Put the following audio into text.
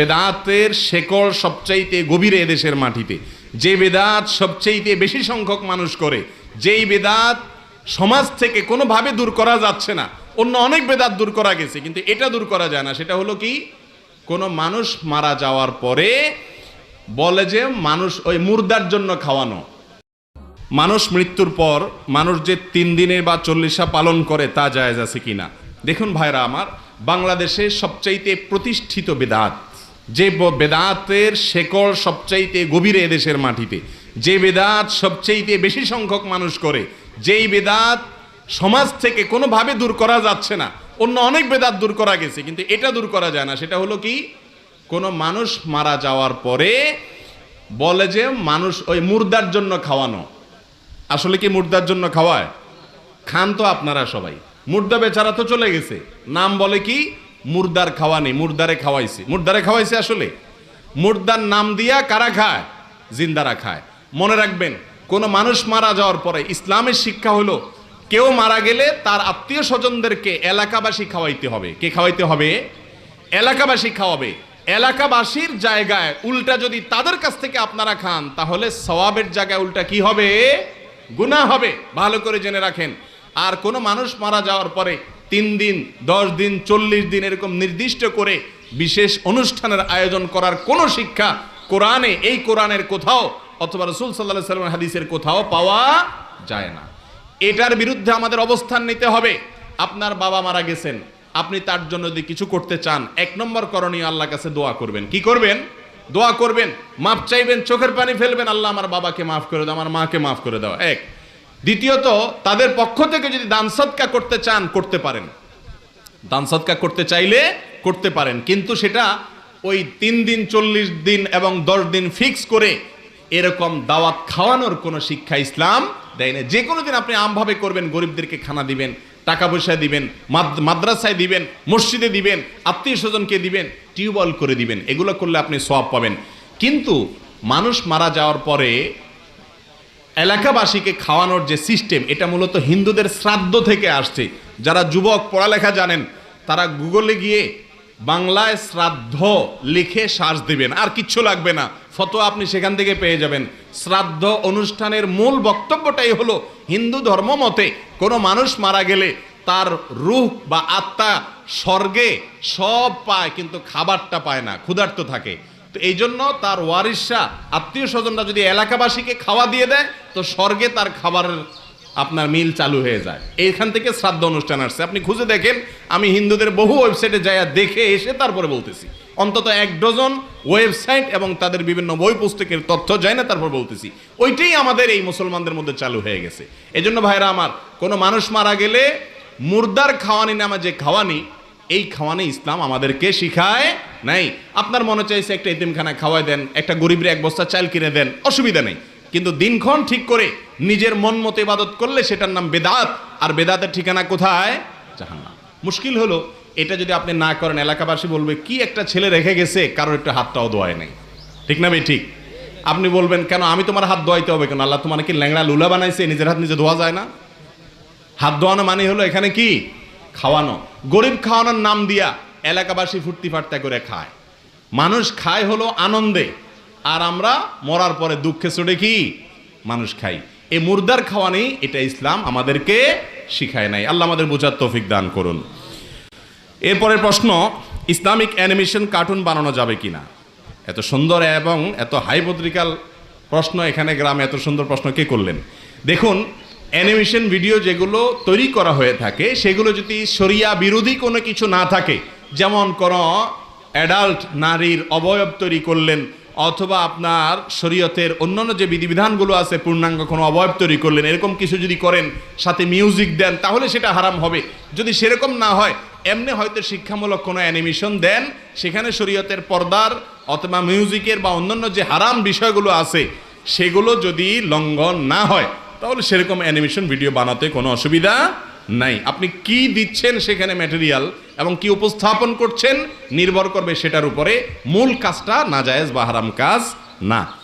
বেদাতের শেকড় সবচাইতে গভীরে এদেশের মাটিতে। যে বেদাত সবচাইতে বেশি সংখ্যক মানুষ করে, যেই বেদাত সমাজ থেকে কোনোভাবে দূর করা যাচ্ছে না, অন্য অনেক বেদাত দূর করা গেছে, কিন্তু এটা দূর করা যায় না। সেটা হলো কি? কোনো মানুষ মারা যাওয়ার পরে বলে যে মানুষ ওই মুর্দার জন্য খাওয়ানো। মানুষ মৃত্যুর পর মানুষ যে তিন দিনে বা চল্লিশা পালন করে, তা জায়েজ আছে কিনা? দেখুন ভাইরা আমার, বাংলাদেশে সবচাইতে প্রতিষ্ঠিত বেদাত যে বেদাতের শেকড় সবচাইতে গভীরে এদেশের মাটিতে, যে বেদাত সবচাইতে বেশি সংখ্যক মানুষ করে, যেই বেদাত সমাজ থেকে কোনোভাবে দূর করা যাচ্ছে না, অন্য অনেক বেদাত দূর করা গেছে, কিন্তু এটা দূর করা যায় না। সেটা হলো কি? কোনো মানুষ মারা যাওয়ার পরে বলে যে মানুষ ওই মুর্দার জন্য খাওয়ানো। আসলে কি মুর্দার জন্য খাওয়ায়? খান তো আপনারা সবাই। মুর্দা বেচারা তো চলে গেছে। নাম বলে কি? মুর্দার খাওয়ানি মুর্দারে খাওয়াইছে। মুর্দারে খাওয়াইছে আসলে? মুর্দার নাম দিয়া কারা খায়? জিন্দারা খায়। মনে রাখবেন, কোনো মানুষ মারা যাওয়ার পরে ইসলামের শিক্ষা হলো, কেউ মারা গেলে তার আত্মীয় স্বজনদেরকে এলাকাবাসী খাওয়াইতে হবে। কে খাওয়াইতে হবে? এলাকাবাসী খাওয়াবে। এলাকাবাসীর জায়গায় উল্টা যদি তাদের কাছ থেকে আপনারা খান, তাহলে সওয়াবের জায়গায় উল্টা কি হবে? গুনাহ হবে। ভালো করে জেনে রাখেন। আর কোনো মানুষ মারা যাওয়ার পরে তিন দিন, দশ দিন, চল্লিশ দিন এরকম নির্দিষ্ট করে বিশেষ অনুষ্ঠানের আয়োজন করার কোনো শিক্ষা কোরআনে, এই কোরআনের কোথাও অথবা রসুল সাল্লাহ সাল্লাম হাদিসের কোথাও পাওয়া যায় না। এটার বিরুদ্ধে আমাদের অবস্থান নিতে হবে। আপনার বাবা মারা গেছেন, আপনি তার জন্য যদি কিছু করতে চান, এক নম্বর করণীয় আল্লাহ কাছে দোয়া করবেন। কি করবেন? দোয়া করবেন, মাপ চাইবেন, চোখের পানি ফেলবেন, আল্লাহ আমার বাবাকে মাফ করে দাও, আমার মাকে মাফ করে দাও। এক দ্বিতীয়ত, তাদের পক্ষ থেকে যদি দান সৎকা করতে চান, করতে পারেন। দান সৎকা করতে চাইলে করতে পারেন, কিন্তু সেটা ওই তিন দিন, চল্লিশ দিন এবং দশ দিন ফিক্স করে এরকম দাওয়াত খাওয়ানোর কোনো শিক্ষা ইসলাম দেয় না। যে কোনো দিন আপনি আমভাবে করবেন, গরিবদেরকে খানা দিবেন, টাকা পয়সা দিবেন মাদ্রাসায় দিবেন, মসজিদে দিবেন, আত্মীয় স্বজনকে দিবেন, টিউবওয়েল করে দিবেন, এগুলো করলে আপনি সব পাবেন। কিন্তু মানুষ মারা যাওয়ার পরে এলাকাবাসীকে খাওয়ানোর যে সিস্টেম, এটা মূলত হিন্দুদের শ্রাদ্ধ থেকে আসছে। যারা যুবক পড়ালেখা জানেন, তারা গুগলে গিয়ে বাংলায় শ্রাদ্ধ লিখে শ্বাস দিবেন। আর কিচ্ছু লাগবে না। ফটো আপনি সেখান থেকে পেয়ে যাবেন। শ্রাদ্ধ অনুষ্ঠানের মূল বক্তব্যটাই হলো, হিন্দু ধর্ম মতে কোনো মানুষ মারা গেলে তার রূহ বা আত্মা স্বর্গে সব পায়, কিন্তু খাবারটা পায় না, ক্ষুধার্ত থাকে। তো এই জন্য তার ওয়ারিসরা আত্মীয় স্বজনরা যদি এলাকাবাসীকে খাওয়া দিয়ে দেয়, তো স্বর্গে তার খাবারের আপনার মিল চালু হয়ে যায়। এইখান থেকে শ্রাদ্ধ অনুষ্ঠান আসছে। আপনি খুঁজে দেখেন, আমি হিন্দুদের বহু ওয়েবসাইটে যাইয়া দেখে এসে তারপরে বলতেছি। অন্তত এক ডজন ওয়েবসাইট এবং তাদের বিভিন্ন বই পুস্তকের তথ্য যায় না, তারপর বলতেছি। ওইটাই আমাদের এই মুসলমানদের মধ্যে চালু হয়ে গেছে। এজন্য ভাইরা আমার, কোনো মানুষ মারা গেলে মুর্দার খাওয়ানি নামে যে খাওয়ানি, এই খাওয়ানি ইসলাম আমাদেরকে শিখায় নাই। আপনার মনে চাইছে একটা এতিমখানা খাওয়াই দেন, একটা গরিবের এক বস্তা চাল কিনে দেন, অসুবিধা নেই। কিন্তু দিনক্ষণ ঠিক করে নিজের মন মতো ইবাদত করলে সেটার নাম বেদাত। আর বেদাতের ঠিকানা কোথায়? জাহান্নাম। মুশকিল হলো, এটা যদি আপনি না করেন, এলাকাবাসী বলবে, কি একটা ছেলে রেখে গেছে, কারোর একটা হাতটাও দোয়ায় নাই। ঠিক না ভাই? ঠিক। আপনি বলবেন, কেন আমি তোমার হাত দোয়াইতে হবে কেন? আল্লাহ তোমার কি ল্যাংড়া লুলা বানাইছে, নিজের হাত নিজে ধোয়া যায় না? হাত ধোয়ানো মানে হলো এখানে কি? খাওয়ানো। গরিব খাওয়ানোর নাম দিয়া এলাকাবাসী ফুর্তি ফার্তা করে খায়। মানুষ খায় হলো আনন্দে, আর আমরা মরার পরে দুঃখে চড়ে কি? মানুষ খাই। এই মুর্দার নেই, এটা ইসলাম আমাদেরকে শিখায় নাই। আল্লাহ আমাদের বোঝার তৌফিক দান করুন। এরপরের প্রশ্ন, ইসলামিক অ্যানিমেশন কার্টুন বানানো যাবে কিনা? এত সুন্দর এবং এত হাইপোদ্রিক্যাল প্রশ্ন এখানে গ্রামে, এত সুন্দর প্রশ্ন কে করলেন? দেখুন, অ্যানিমেশন ভিডিও যেগুলো তৈরি করা হয়ে থাকে, সেগুলো যদি শরিয়া বিরোধী কোনো কিছু না থাকে যেমন কোনো অ্যাডাল্ট নারীর অবয়ব তৈরি করলেন, অথবা আপনার শরীয়তের অন্যান্য যে বিধিবিধানগুলো আছে, পূর্ণাঙ্গ কোনো অবয়ব তৈরি করলেন, এরকম কিছু যদি করেন, সাথে মিউজিক দেন, তাহলে সেটা হারাম হবে। যদি সেরকম না হয়, এমনি হয়তো শিক্ষামূলক কোনো অ্যানিমেশন দেন, সেখানে শরীয়তের পর্দার অথবা মিউজিকের বা অন্যান্য যে হারাম বিষয়গুলো আছে, সেগুলো যদি লঙ্ঘন না হয়, তাহলে সেরকম অ্যানিমেশন ভিডিও বানাতে কোনো অসুবিধা নাই। আপনি কি দিচ্ছেন সেখানে ম্যাটেরিয়াল এবং কি উপস্থাপন করছেন, নির্ভর করবে সেটার উপরে। মূল কাজটা নাজায়েজ বা হারাম কাজ না।